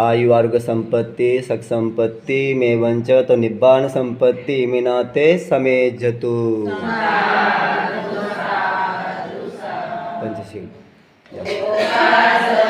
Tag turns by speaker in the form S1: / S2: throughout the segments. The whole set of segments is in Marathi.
S1: आयु आरोग्य संपत्ती सख संपत्ती मेवंच तो निब्बाण संपत्ती मिनाते समेजतु। as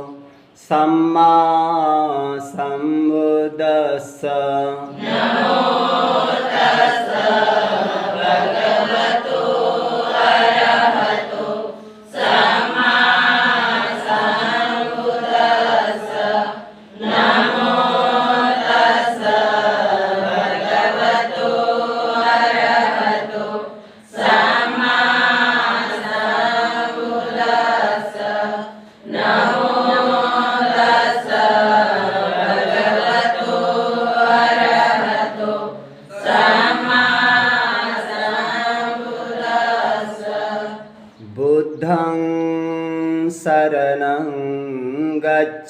S1: सम्मा सम्बुदस्स बुद्धं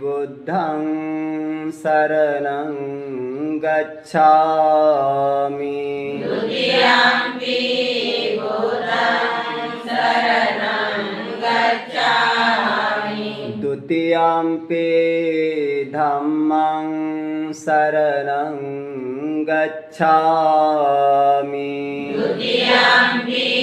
S1: बुद्धं शरणं गच्छामि। द्वितीयम्पि धम्मं शरणं गच्छामि। द्वितीयम्पि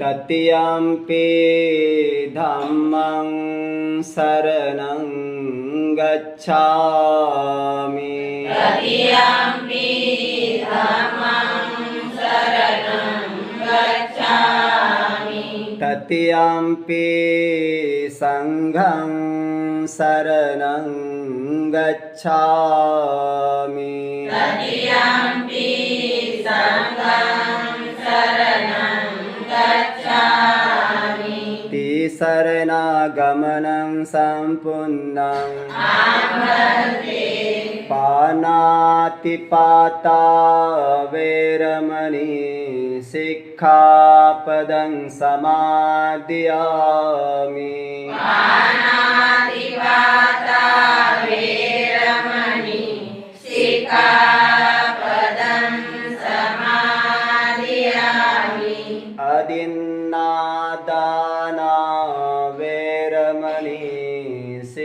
S1: तृतीयम्पि धम्मं शरणं गच्छामि तृतीयम्पि सङ्घं शरणं गच्छामि शरणागमनं सम्पूर्णं। पानातिपाता वेरमणि शिक्षापदं समादयामि।
S2: शिखा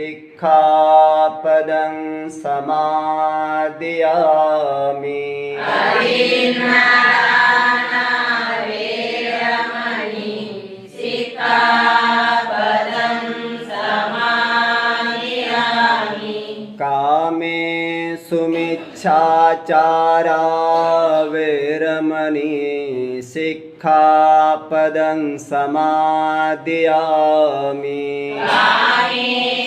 S2: සික්ඛාපදං සමාදියාමි අරින්නාරාණා වේරමණී සික්ඛාපදං සමාදියාමි කාමේසු මිච්ඡාචාරා වේරමණී සික්ඛාපදං සමාදියාමි ආමේ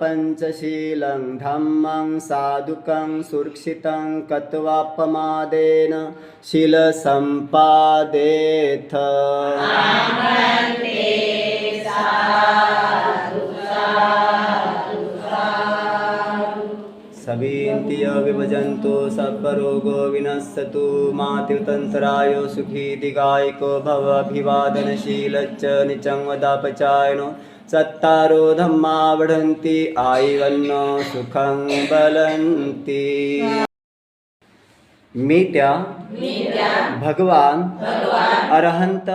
S2: पञ्चशीलं धम्मं साधुकं सुरक्षितं कत्वापमादेन शीलसम्पादेथ। सबीन्तिय विभजन्तु सर्वरोगो विनश्यतु मातृतन्त्राय सुखी दिगायको भव अभिवादनशीलच्च निचं वदापचायनो सत्तारो धम्मा वढन्ति आयवन्न सुखं बलन्ति। मी त्या भगवान अरहंत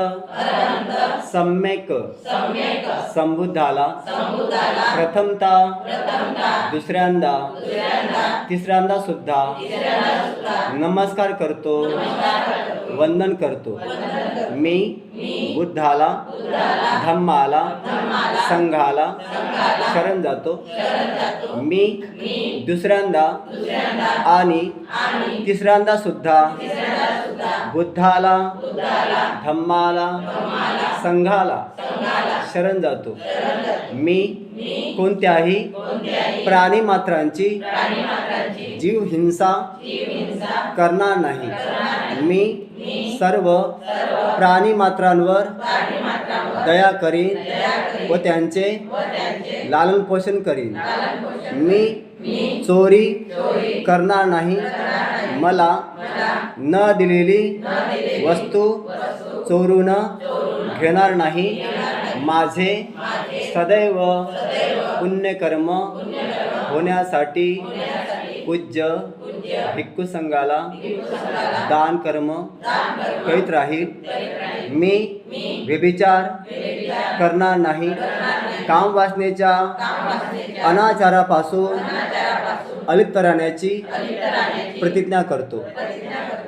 S2: सम्यक संबुद्धाला प्रथमता दुसऱ्यांदा तिसऱ्यांदा सुद्धा नमस्कार करतो वंदन करतो। मी बुद्धाला धम्माला संघाला शरण जातो. मी दुसऱ्यांदा आणि तिसऱ्यांदा सुद्धा बुद्धाला धम्माला संघाला शरण जातो. मी कोणत्याही प्राणी मात्रांची जीव हिंसा करणार नाही. मी सर्व प्राणी मात्रांवर दया करीन व त्यांचे लालन पोषण करीन. मी चोरी करणार नाही. मला न दिलेली वस्तू चोरून घेणार नाही. माझे सदैव पुण्यकर्म होण्यासाठी पूज्य भिक्खू संघाला दान कर्म करीत राहील. मी व्यभिचार करणार नाही. काम वासनेच्या अनाचारापासून अलिप्त राहण्याची प्रतिज्ञा करतो.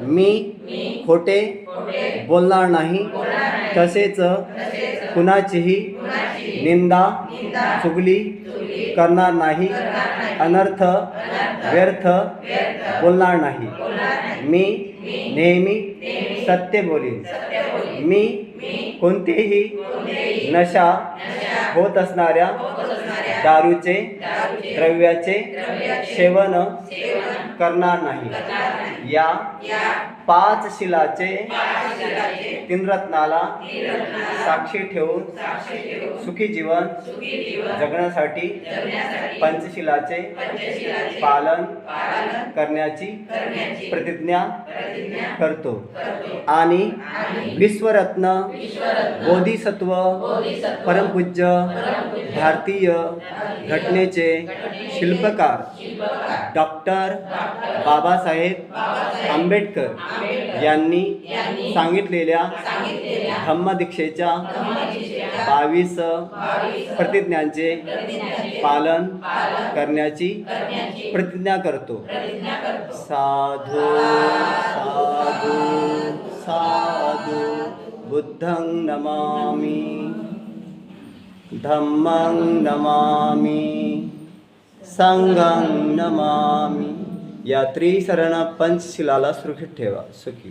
S2: मी खोटे बोलणार नाही. तसेच कुणाचीही निंदा चुगली करणार नाही. अनर्थ व्यर्थ बोलणार नाही. मी नेहमी सत्य बोलीन. मी कोणतेही नशा होत असणाऱ्या दारूचे द्रव्याचे सेवन करणार नाही. या पाच शिलाचे तीन रत्नाला साक्षी ठेवून सुखी जीवन जगण्यासाठी पंचशिलाचे पालन करण्याची प्रतिज्ञा करतो. आणि विश्वरत्न बोधिसत्व परमपूज्य भारतीय घटनेचे शिल्पकार डॉक्टर बाबासाहेब आंबेडकर यांनी सांगितलेल्या धम्मदीक्षेच्या बावीस प्रतिज्ञांचे पालन करण्याची प्रतिज्ञा करतो. साधू साधू साधू बुद्धं नमामि धम्मं नमामि संघं नमामि। या त्रिसरण पंचशिलाला सुरक्षित ठेवा. सुखी.